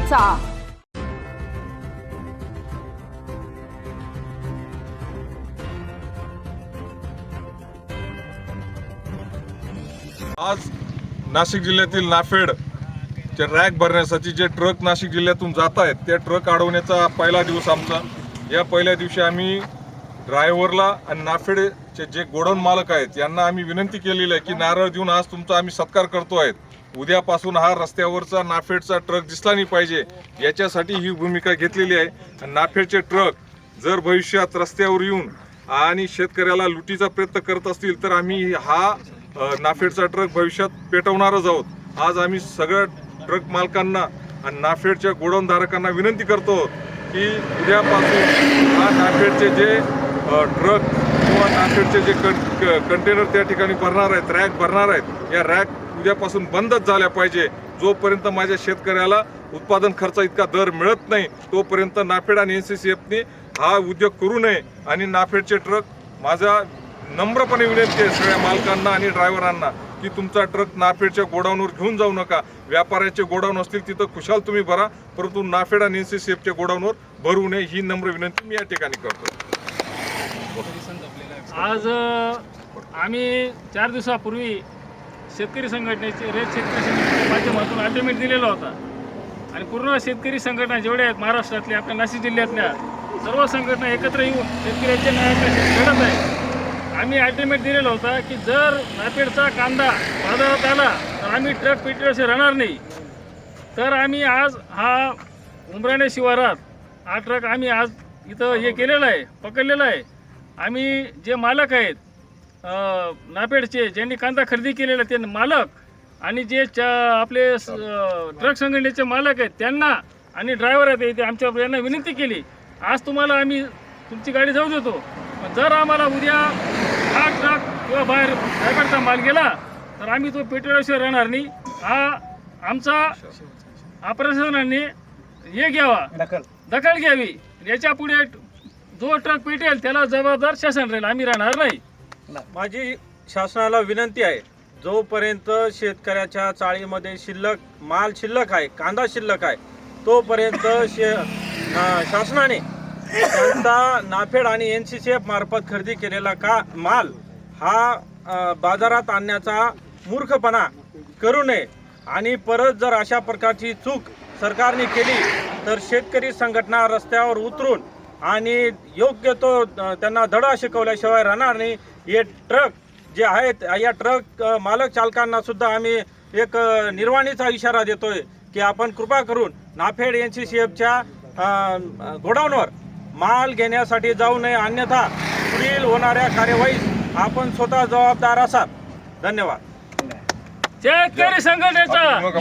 करायचा आज नाशिक जिल्ह्यातील नाफेड चे रॅक भरण्यासाठी जे ट्रक नाशिक जिल्ह्यातून जात आहेत ते ट्रक अडवण्याचा पहिला दिवस आमचा. या पहिल्या दिवशी आम्ही ड्रायव्हरला आणि नाफेडचे जे गोडाऊन मालक आहेत यांना आम्ही विनंती केलेली आहे की नारळ देऊन आज तुमचा आम्ही सत्कार करतो आहेत उद्यापासून हा रस्त्यावरचा नाफेडचा ट्रक दिसला नाही पाहिजे. याच्यासाठी ही भूमिका घेतलेली आहे. नाफेडचे ट्रक जर भविष्यात रस्त्यावर येऊन आणि शेतकऱ्याला लुटीचा प्रयत्न करत असतील तर आम्ही हा नाफेडचा ट्रक भविष्यात पेटवणारच आहोत. आज आम्ही सगळ्या ट्रक मालकांना आणि नाफेडच्या गोडाऊनधारकांना विनंती करतो की उद्यापासून हा नाफेडचे जे ट्रक किंवा नाफेडचे जे कं क- कंटेनर त्या ठिकाणी भरणार आहेत रॅक भरणार आहेत या रॅक उद्यापासून बंदच झाल्या पाहिजे. जोपर्यंत माझ्या शेतकऱ्याला उत्पादन खर्च इतका दर मिळत नाही तोपर्यंत नाफेड आणि एन सी सी एफने हा उद्योग करू नये आणि नाफेडचे ट्रक माझा नम्रपणे विनंती आहे सगळ्या मालकांना आणि ड्रायव्हरांना की तुमचा ट्रक नाफेडच्या गोडाऊनवर घेऊन जाऊ नका. व्यापाऱ्याचे गोडाऊन असतील तिथं खुशाल तुम्ही भरा परंतु नाफेड आणि एन सी सी एफच्या गोडाऊनवर भरू नये ही नम्र विनंती मी या ठिकाणी करतो. आज आम्ही चार दिवसापूर्वी शेतकरी संघटनेचे रे शेतकरी संघटनेच्या माध्यमातून अल्टिमेट दिलेला होता. आणि पूर्ण शेतकरी संघटना जेवढ्या आहेत महाराष्ट्रातल्या आपल्या नाशिक जिल्ह्यातल्या सर्व संघटना एकत्र येऊन शेतकऱ्यांच्या न्यायाकडे लढत आहे. आम्ही अल्टिमेट दिलेला होता की जर नापेडचा कांदा बाजारात आला तर आम्ही ट्रक पेटीवर राहणार नाही. तर आम्ही आज हा उमराणे शिवारात हा ट्रक आम्ही आज इथं हे केलेला आहे पकडलेला आहे. आम्ही जे मालक आहेत नापेडचे ज्यांनी कांदा खरेदी केलेला ते मालक आणि जे च आपले ट्रक संघटनेचे मालक आहेत त्यांना आणि ड्रायव्हर आहेत ते आमच्या यांना विनंती केली. आज तुम्हाला आम्ही तुमची गाडी जाऊ देतो. पण जर आम्हाला उद्या हा ट्रक किंवा बाहेर ड्रायव्हरचा माल गेला तर आम्ही तो पेट्रोलशिवाय राहणार नाही. हा आमचा प्रशासनाने हे घ्यावा. दखल. घ्यावी. याच्यापुढे जो ट्रक पेटेल त्याला जबाबदार शासन राहील. आम्ही राहणार नाही. माझी शासनाला विनंती आहे जोपर्यंत शेतकऱ्याच्या चाळीमध्ये शिल्लक माल शिल्लक आहे कांदा शिल्लक आहे तोपर्यंत शे शासनाने त्यांचा नाफेड आणि एन सी सी एफ मार्फत खरेदी केलेला का माल हा बाजारात आणण्याचा मूर्खपणा करू नये. आणि परत जर अशा प्रकारची चूक सरकारने केली तर शेतकरी संघटना रस्त्यावर उतरून आणि योग्य तो त्यांना धडा शिकवल्याशिवाय राहणार नाही. हे ट्रक जे आहेत या ट्रक मालक चालकांना सुद्धा आम्ही एक निर्वाणीचा इशारा देतोय की आपण कृपा करून नाफेड एन सी सी एफच्या गोडाऊनवर माल घेण्यासाठी जाऊ नये अन्यथा पुढील होणाऱ्या कार्यवाहीस आपण स्वतः जबाबदार असाल. धन्यवाद. शेतकरी संघटनेचा.